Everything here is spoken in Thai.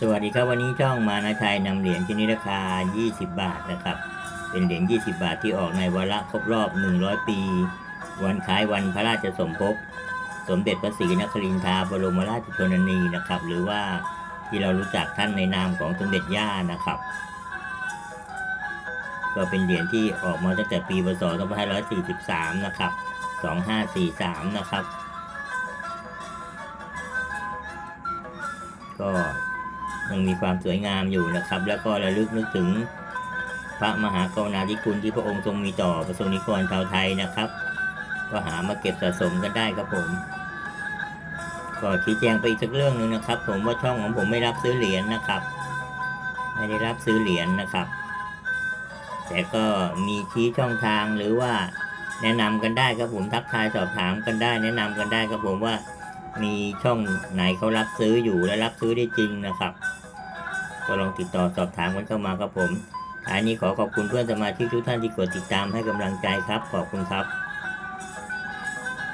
สวัสดีครับวันนี้ช่องมานาชัยนำเหรียญชนิดราคา 20 บาทนะครับ เป็นเหรียญ 20 บาทที่ออกในวาระครบรอบ 100 ปี วันคล้ายวันพระราชสมภพสมเด็จพระศรีนครินทราบรมราชชนนีนะครับ หรือว่าที่เรารู้จักท่านในนามของสมเด็จย่านะครับ ก็เป็นเหรียญที่ออกมาตั้งแต่ปีพศ2543 นะครับ 2543 นะครับ ก็ ยังมีความสวยงามอยู่นะครับ แล้วก็ระลึกนึกถึงพระมหากรุณาธิคุณที่พระองค์ทรงมีต่อประสงค์นิกรชาวไทยนะครับ ก็หามาเก็บสะสมกันได้ครับผมก็ชี้แจงไปอีกสักเรื่องหนึ่งนะครับ ผมว่าช่องของผมไม่รับซื้อเหรียญนะครับ ไม่ได้รับซื้อเหรียญนะครับ แต่ก็มีชี้ช่องทางหรือว่าแนะนำกันได้ครับผมทักทายสอบถามกันได้ แนะนำกันได้ครับผมว่า มีช่องไหนเขารับซื้ออยู่และรับซื้อได้จริงนะครับ ก็ลองติดต่อสอบถามกันเข้ามาครับผมอันนี้ขอขอบคุณเพื่อนสมาชิกทุกท่านที่กดติดตามให้กำลังใจครับ ขอบคุณครับ